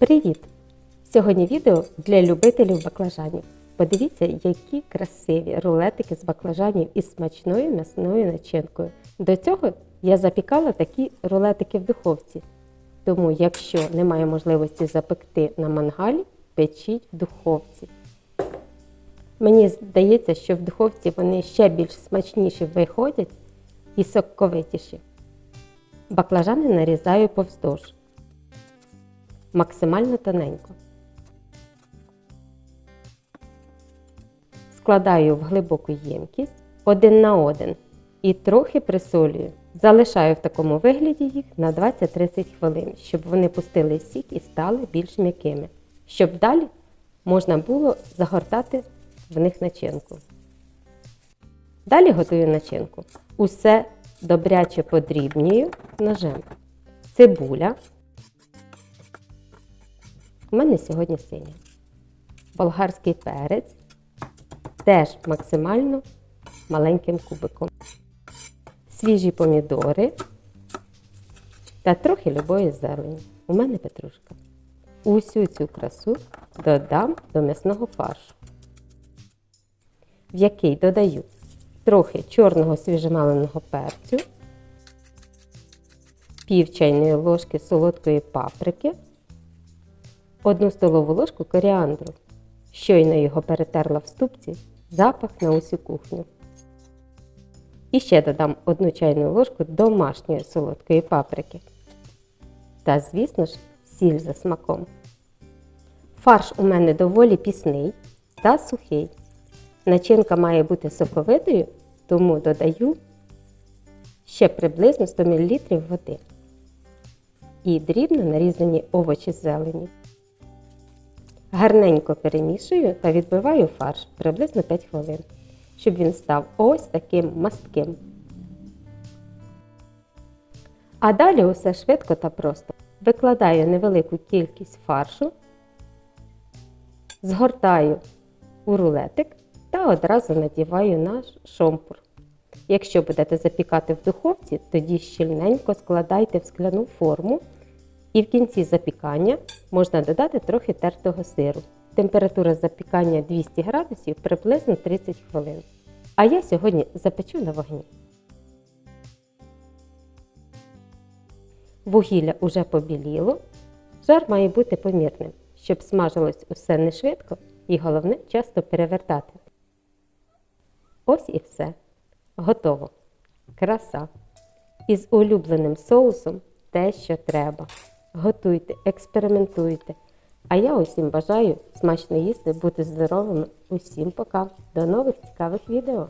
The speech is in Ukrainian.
Привіт! Сьогодні відео для любителів баклажанів. Подивіться, які красиві рулетики з баклажанів із смачною м'ясною начинкою. До цього я запікала такі рулетики в духовці. Тому, якщо немає можливості запекти на мангалі, печіть в духовці. Мені здається, що в духовці вони ще більш смачніші виходять і соковитіші. Баклажани нарізаю повздовж. Максимально тоненько. Складаю в глибоку ємкість один на один і трохи присолюю. Залишаю в такому вигляді їх на 20-30 хвилин, щоб вони пустили сік і стали більш м'якими. Щоб далі можна було загортати в них начинку. Далі готую начинку. Усе добряче подрібнюю ножем. Цибуля. У мене сьогодні синя. Болгарський перець. Теж максимально маленьким кубиком. Свіжі помідори та трохи любої зелені. У мене петрушка. Усю цю красу додам до м'ясного фаршу, в який додаю трохи чорного свіжемаленого перцю, пів чайної ложки солодкої паприки, одну столову ложку коріандру. Щойно його перетерла в ступці, запах на усю кухню. І ще додам одну чайну ложку домашньої солодкої паприки. Та, звісно ж, сіль за смаком. Фарш у мене доволі пісний та сухий. Начинка має бути соковитою, тому додаю ще приблизно 100 мл води і дрібно нарізані овочі з зелені. Гарненько перемішую та відбиваю фарш приблизно 5 хвилин, щоб він став ось таким мастким. А далі усе швидко та просто. Викладаю невелику кількість фаршу, згортаю у рулетик та одразу надіваю на шомпур. Якщо будете запікати в духовці, тоді щільненько складайте в скляну форму і в кінці запікання можна додати трохи тертого сиру. Температура запікання 200 градусів приблизно 30 хвилин. А я сьогодні запечу на вогні. Вугілля уже побіліло. Жар має бути помірним, щоб смажилось усе не швидко і головне часто перевертати. Ось і все. Готово. Краса. Із улюбленим соусом те, що треба. Готуйте, експериментуйте. А я усім бажаю смачно їсти, бути здоровими. Усім пока. До нових цікавих відео!